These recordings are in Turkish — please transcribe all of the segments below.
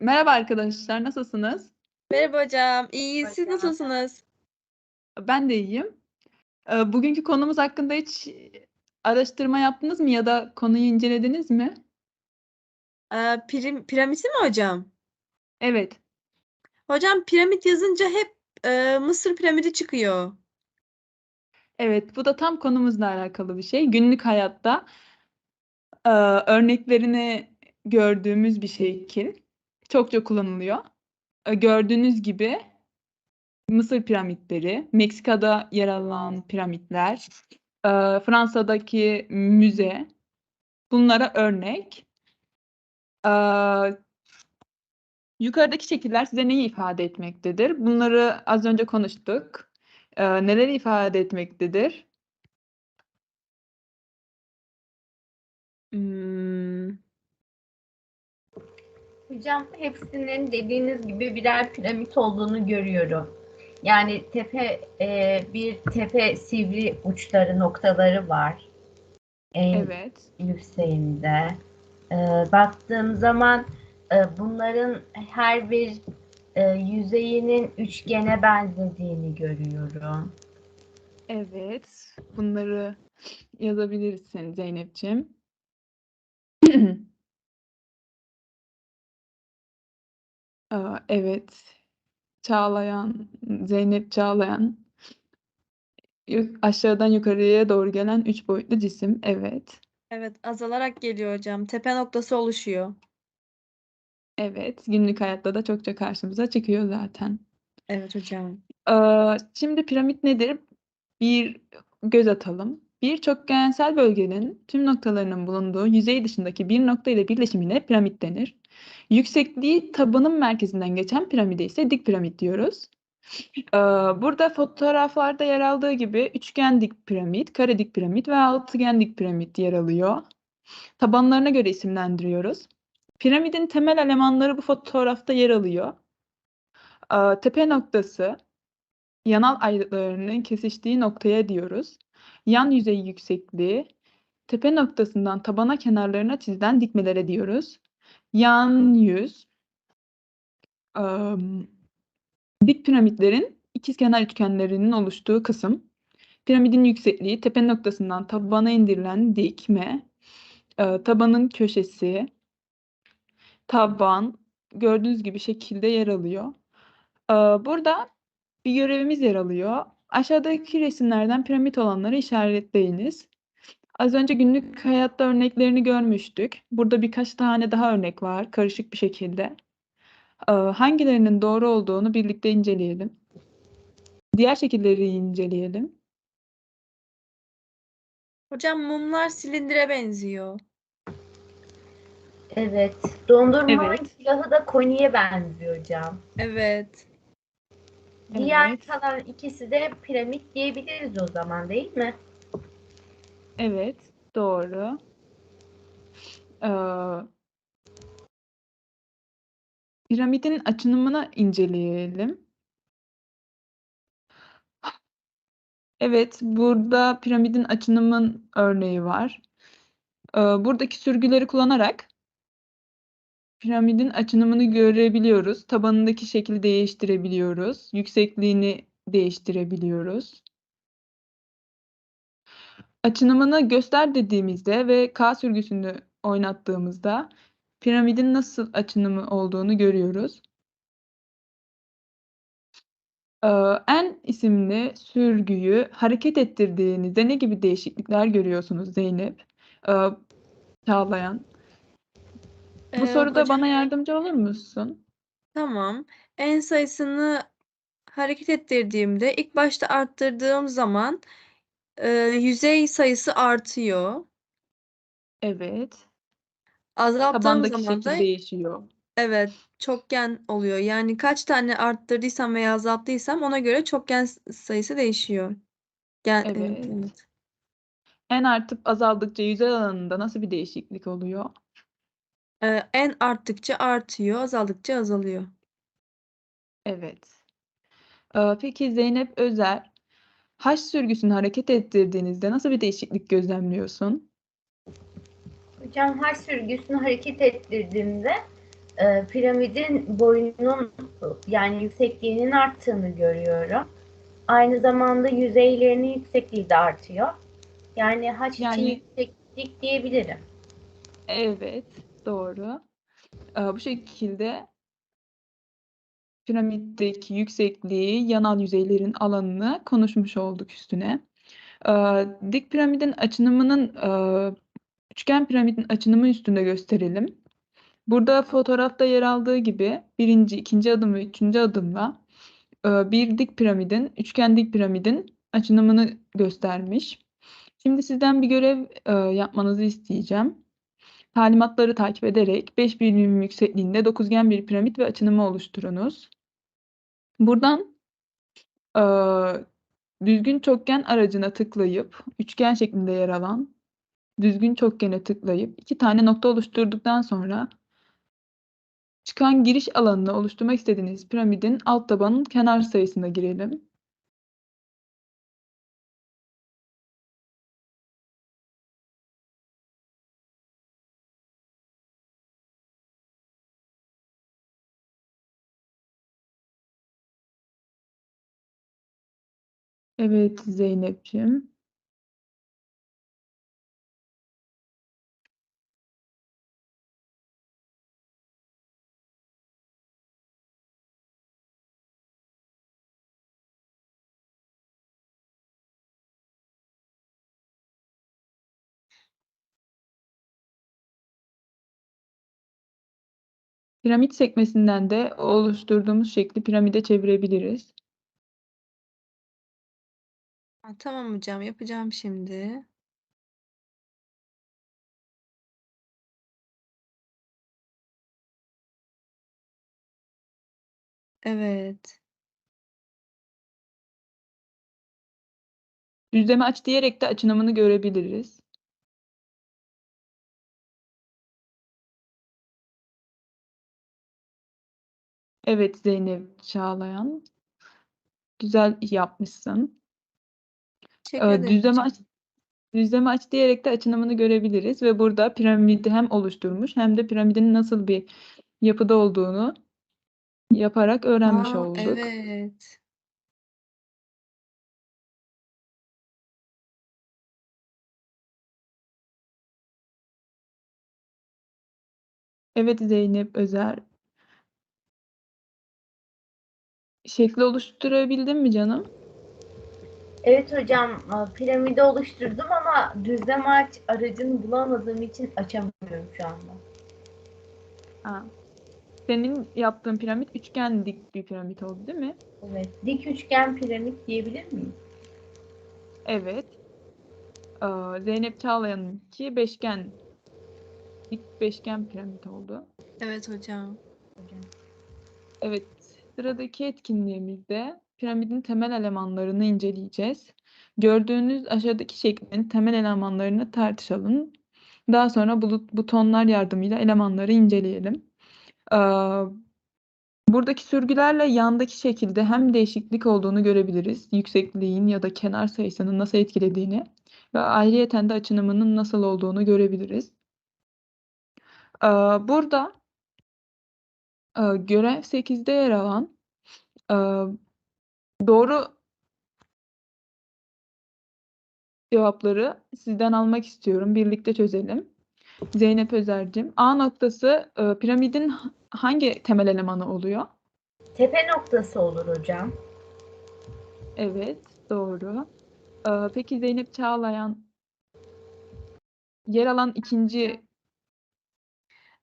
Merhaba arkadaşlar, nasılsınız? Merhaba hocam, iyiyiz. Siz nasılsınız? Ben de iyiyim. Eee, bugünkü konumuz hakkında hiç araştırma yaptınız mı ya da konuyu incelediniz mi? Eee, pirim piramidi mi hocam? Evet. Hocam piramit yazınca hep eee, Mısır piramidi çıkıyor. Evet, bu da tam konumuzla alakalı bir şey. Günlük hayatta eee, örneklerini gördüğümüz bir şekil. Çokça kullanılıyor. Eee, gördüğünüz gibi Mısır piramitleri, Meksika'da yer alan piramitler, eee, Fransa'daki müze bunlara örnek. Eee, yukarıdaki şekiller size neyi ifade etmektedir? Bunları az önce konuştuk. Eee, neleri ifade etmektedir? Hmm, Hocam hepsinin dediğiniz gibi birer piramit olduğunu görüyorum. Yani tepe e, bir tepe sivri uçları noktaları var. En Evet. yükseğinde. E, baktığım zaman e, bunların her bir e, yüzeyinin üçgene benzediğini görüyorum. Evet. Bunları yazabilirsin Zeynep'ciğim. Aa, evet. Çağlayan, Zeynep Çağlayan. Aşağıdan yukarıya doğru gelen üç boyutlu cisim. Evet. evet, azalarak geliyor hocam. Tepe noktası oluşuyor. Evet. Günlük hayatta da çokça karşımıza çıkıyor zaten. Evet hocam. Ee, şimdi piramit nedir? Bir göz atalım. Bir çokgensel bölgenin tüm noktalarının bulunduğu yüzey dışındaki bir nokta ile birleşimine piramit denir. Yüksekliği tabanın merkezinden geçen piramide ise dik piramit diyoruz. Ee, burada fotoğraflarda yer aldığı gibi üçgen dik piramit, kare dik piramit ve altıgen dik piramit yer alıyor. Tabanlarına göre isimlendiriyoruz. Piramidin temel elemanları bu fotoğrafta yer alıyor. Ee, tepe noktası, yanal ayrıtlarının kesiştiği noktaya diyoruz. Yan yüzey yüksekliği, tepe noktasından tabana kenarlarına çizilen dikmelere diyoruz. Yan yüz, ım, dik piramitlerin ikizkenar üçgenlerinin oluştuğu kısım. Piramidin yüksekliği, tepe noktasından tabana indirilen dikme, e, tabanın köşesi, taban, gördüğünüz gibi şekilde yer alıyor. Ee, Burada bir görevimiz yer alıyor. Aşağıdaki resimlerden piramit olanları işaretleyiniz. Az önce günlük hayatta örneklerini görmüştük. Burada birkaç tane daha örnek var, karışık bir şekilde. Ee, Hangilerinin doğru olduğunu birlikte inceleyelim. Diğer şekilleri inceleyelim. Hocam mumlar silindire benziyor. Evet. Dondurma Evet. külahı da koniye benziyor hocam. Evet. Diğer Evet. kalan ikisi de piramit diyebiliriz o zaman değil mi? Evet, doğru. Ee, piramidin açınımını inceleyelim. Evet, burada piramidin açınımın örneği var. Ee, buradaki sürgüleri kullanarak piramidin açınımını görebiliyoruz. Tabanındaki şekli değiştirebiliyoruz. Yüksekliğini değiştirebiliyoruz. Açınımını göster dediğimizde ve K sürgüsünü oynattığımızda piramidin nasıl açınımı olduğunu görüyoruz. Ee, en isimli sürgüyü hareket ettirdiğinizde ne gibi değişiklikler görüyorsunuz Zeynep? Ee, Çağlayan. Bu Ee, soruda hocam, bana yardımcı olur musun? Tamam. En sayısını hareket ettirdiğimde ilk başta arttırdığım zaman e, yüzey sayısı artıyor. Evet. Azalttığım Tabandaki zaman şekil da değişiyor. evet çokgen oluyor. Yani kaç tane arttırdıysam veya azalttıysam ona göre çokgen s- sayısı değişiyor. Gen, evet, Evet. En artıp azaldıkça yüzey alanında nasıl bir değişiklik oluyor? Ee, en arttıkça artıyor, azaldıkça azalıyor. Evet. Ee, peki Zeynep Özer, H sürgüsünü hareket ettirdiğinizde nasıl bir değişiklik gözlemliyorsun? Hocam her sürgüsünü hareket ettirdiğimde e, piramidin boyunun yani yüksekliğinin arttığını görüyorum. Aynı zamanda yüzeylerinin yüksekliği de artıyor. Yani haç için Yani- yükseklik diyebilirim. Evet, doğru. Ee, bu şekilde piramitteki yüksekliği, yanal yüzeylerin alanını konuşmuş olduk üstüne. Ee, dik piramidin açınımının e, üçgen piramidin açınımı üstünde gösterelim. Burada fotoğrafta yer aldığı gibi birinci, ikinci adım ve üçüncü adımla e, bir dik piramidin, üçgen dik piramidin açınımını göstermiş. Şimdi sizden bir görev e, yapmanızı isteyeceğim. Talimatları takip ederek 5 birim yüksekliğinde dokuzgen bir piramit ve açınımı oluşturunuz. Buradan e, düzgün çokgen aracına tıklayıp üçgen şeklinde yer alan düzgün çokgene tıklayıp iki tane nokta oluşturduktan sonra çıkan giriş alanını oluşturmak istediğiniz piramidin alt tabanın kenar sayısına girelim. Evet Zeynep'ciğim. Piramit sekmesinden de oluşturduğumuz şekli piramide çevirebiliriz. Ha, tamam hocam yapacağım şimdi. Evet. Düzleme aç diyerek de açınımını görebiliriz. Evet Zeynep Çağlayan. Güzel yapmışsın. Teşekkür Ee, ederim düzleme aç, düzleme aç diyerek de açınımını görebiliriz ve burada piramidi hem oluşturmuş hem de piramidin nasıl bir yapıda olduğunu yaparak öğrenmiş Aa, olduk. evet. Evet Zeynep Özer. Şekli oluşturabildin mi canım? Evet hocam, e, piramidi oluşturdum ama düzlem aç aracını bulamadığım için açamıyorum şu anda. Ha. Senin yaptığın piramit üçgen dik bir piramit oldu değil mi? Evet, dik üçgen piramit diyebilir miyim? Evet. Ee, Zeynep Çağlayan'ınki beşgen, dik beşgen piramit oldu. Evet hocam. Hocam. Evet, sıradaki etkinliğimizde piramidin temel elemanlarını inceleyeceğiz. Gördüğünüz aşağıdaki şeklin temel elemanlarını tartışalım. Daha sonra butonlar yardımıyla elemanları inceleyelim. Ee, buradaki sürgülerle yandaki şekilde hem değişiklik olduğunu görebiliriz. Yüksekliğin ya da kenar sayısının nasıl etkilediğini ve ayrıyeten de açınımının nasıl olduğunu görebiliriz. Ee, burada e, görev 8'de yer alan e, doğru cevapları sizden almak istiyorum. Birlikte çözelim. Zeynep Özer'cim. A noktası e, piramidin hangi temel elemanı oluyor? Tepe noktası olur hocam. Evet, doğru. Ee, peki Zeynep Çağlayan yer alan ikinci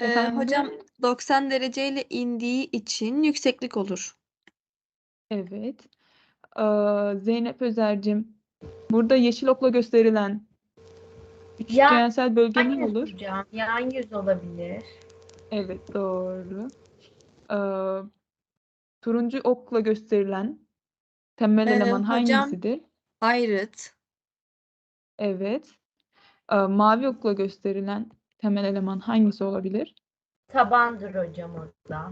Ee, Efendim? hocam 90 dereceyle indiği için yükseklik olur. evet. Zeynep Özer'cim burada yeşil okla gösterilen üçgensel bölge Yan ne yüz olur? hocam, yan yüz olabilir. Evet, doğru. Ee, turuncu okla gösterilen temel Ee, eleman hocam- hangisidir? Ayrıt. Evet. Ee, mavi okla gösterilen temel eleman hangisi olabilir? Tabandır hocam orada.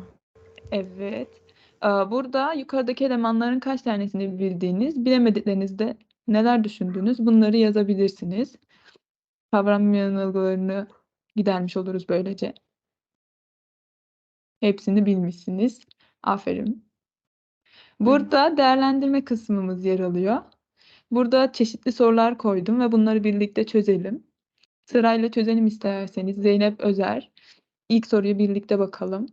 Evet. Ee, Burada yukarıdaki elemanların kaç tanesini bildiğiniz, bilemediklerinizde neler düşündüğünüz bunları yazabilirsiniz. Kavram yanılgılarını gidermiş oluruz böylece. Hepsini bilmişsiniz. Aferin. Burada değerlendirme kısmımız yer alıyor. Burada çeşitli sorular koydum ve bunları birlikte çözelim. Sırayla çözelim isterseniz. Zeynep Özer. İlk soruyu birlikte bakalım.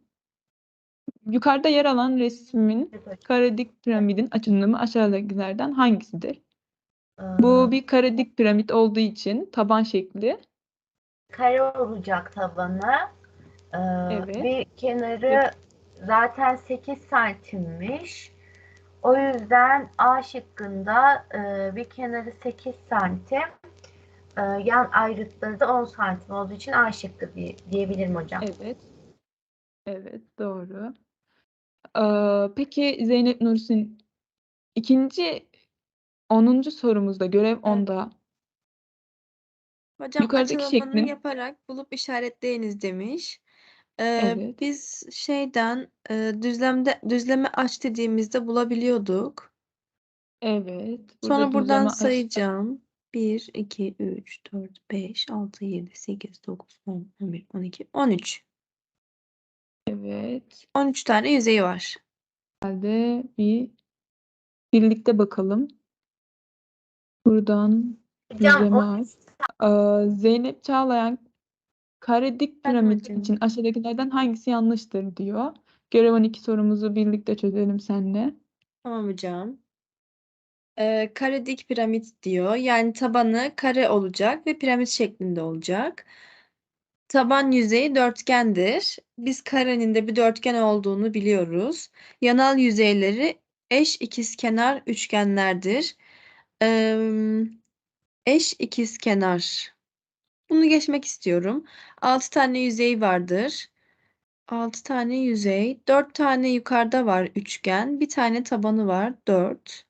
Yukarıda yer alan resmin Evet karadik piramidin açılımı aşağıdakilerden hangisidir? Ee, Bu bir karadik piramit olduğu için taban şekli. kare olacak tabanı. Ee, Evet. Bir kenarı zaten 8 santimmiş. O yüzden A şıkkında e, bir kenarı 8 santim. e, yan ayrıtları da 10 santim olduğu için A şıkkı diye, diyebilirim hocam. Evet. Evet, doğru. Ee, peki Zeynep Nursin, ikinci 10. sorumuzda görev 10'da Hocam Yukarıdaki şeklin- yaparak bulup işaretleyiniz demiş. Ee, Evet. biz şeyden e, düzlemde düzleme aç dediğimizde bulabiliyorduk. evet, Sonra burada buradan düzleme aç- sayacağım. 1, 2, 3, 4, 5, 6, 7, 8, 9, 10, 11, 12, 13. Evet. 13 tane yüzeyi var. Halde bir birlikte bakalım. Buradan Hocam o. Ee, Zeynep Çağlayan karadik Ben piramit hocam. için aşağıdakilerden hangisi yanlıştır diyor. Görev 12 sorumuzu birlikte çözelim seninle. Tamam hocam. Ee, kare dik piramit diyor. Yani tabanı kare olacak ve piramit şeklinde olacak. Taban yüzeyi dörtgendir. Biz karenin de bir dörtgen olduğunu biliyoruz. Yanal yüzeyleri eş ikizkenar üçgenlerdir. Ee, eş ikizkenar. Bunu geçmek istiyorum. 6 tane yüzey vardır. 6 tane yüzey. 4 tane yukarıda var üçgen. Bir tane tabanı var. 4.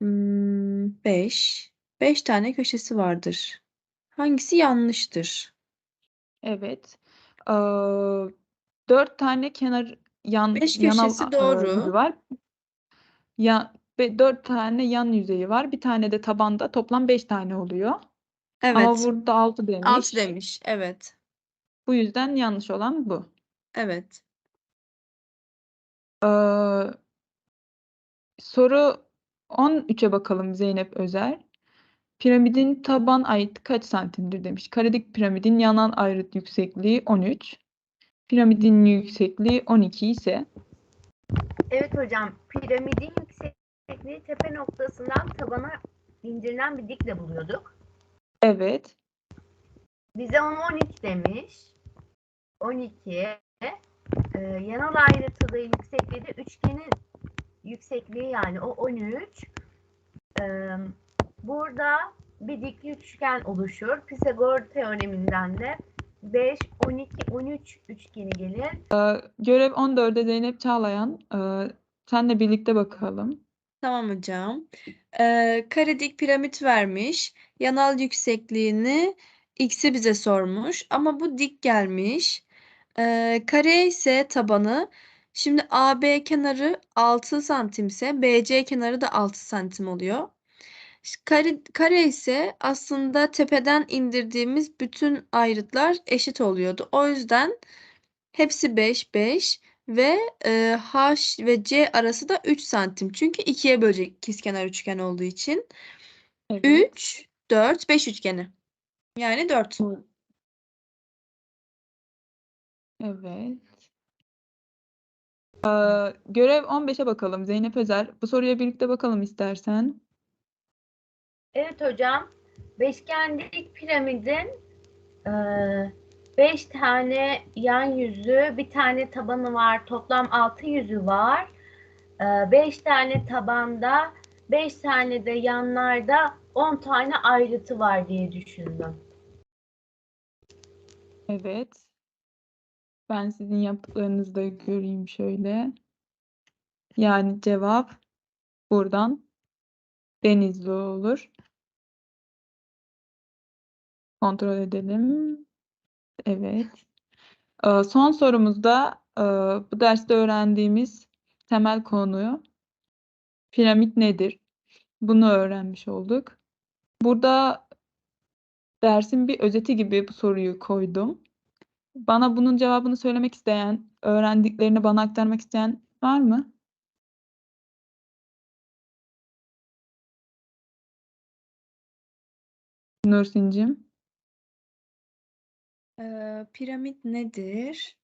5. 5 tane köşesi vardır. Hangisi yanlıştır? Evet. Ee, dört tane kenar yan Beş yanal köşesi doğru. var. Ya ve dört tane yan yüzeyi var. Bir tane de tabanda toplam beş tane oluyor. Ama Evet. burada altı demiş. 6 demiş. Evet. Bu yüzden yanlış olan bu. Evet. Ee, soru 13'e bakalım Zeynep Özer. Piramidin taban ayrıtı kaç santimdir demiş. Karedik piramidin yanal ayrıt yüksekliği 13. Piramidin yüksekliği 12 ise Evet hocam, piramidin yüksekliği tepe noktasından tabana indirilen bir dikle buluyorduk. evet. Bize 10 13 demiş. 12. Ee, yanal ayrıtıda yüksekliği de üçgenin yüksekliği yani o 13. Ee, burada bir dikli üçgen oluşur. Pisagor teoreminden de 5, 12, 13 üçgeni gelir. Görev 14'e Zeynep Çağlayan. Ee, senle birlikte bakalım. Tamam hocam. Ee, kare dik piramit vermiş. Yanal yüksekliğini x'i bize sormuş. Ama bu dik gelmiş. Ee, kare ise tabanı. Şimdi AB kenarı 6 santimse BC kenarı da 6 santim oluyor. Kare, kare ise aslında tepeden indirdiğimiz bütün ayrıtlar eşit oluyordu. O yüzden hepsi 5 5 ve e, H ve C arası da 3 santim. Çünkü ikiye bölecek ikizkenar üçgen olduğu için. Evet. 3, 4, 5 üçgeni. Yani 4. Evet. Ee, görev 15'e bakalım Zeynep Özer. Bu soruya birlikte bakalım istersen. Evet hocam. Beşgenlik piramidin 5 tane yan yüzü, bir tane tabanı var. Toplam 6 yüzü var. 5 tane tabanda, 5 tane de yanlarda 10 tane ayrıtı var diye düşündüm. Evet. Ben sizin yaptıklarınızı da göreyim şöyle. Yani cevap buradan Denizli olur. Kontrol edelim. Evet. Ee, son sorumuzda e, bu derste öğrendiğimiz temel konu piramit nedir? Bunu öğrenmiş olduk. Burada dersin bir özeti gibi bu soruyu koydum. Bana bunun cevabını söylemek isteyen, öğrendiklerini bana aktarmak isteyen var mı? Nursin'cim. Ee, piramit nedir?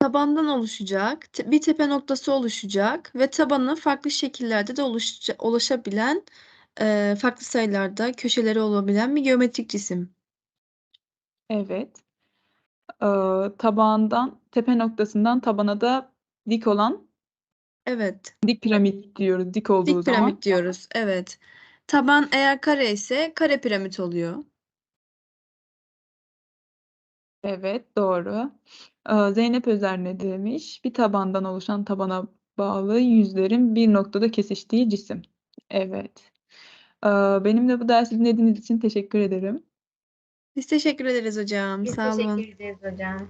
Tabandan oluşacak, te- bir tepe noktası oluşacak ve tabanı farklı şekillerde de oluşaca- ulaşabilen, e, farklı sayılarda köşeleri olabilen bir geometrik cisim. Evet. Ee, tabağından, tepe noktasından tabana da dik olan Evet, dik piramit diyoruz. Dik olduğu dik zaman. piramit diyoruz. Evet. Taban eğer kare ise kare piramit oluyor. Evet, doğru. Ee, Zeynep Özer ne demiş? Bir tabandan oluşan tabana bağlı yüzlerin bir noktada kesiştiği cisim. Evet. Ee, benimle bu dersi dinlediğiniz için teşekkür ederim. Biz teşekkür ederiz hocam. Biz Sağ olun. teşekkür ederiz hocam.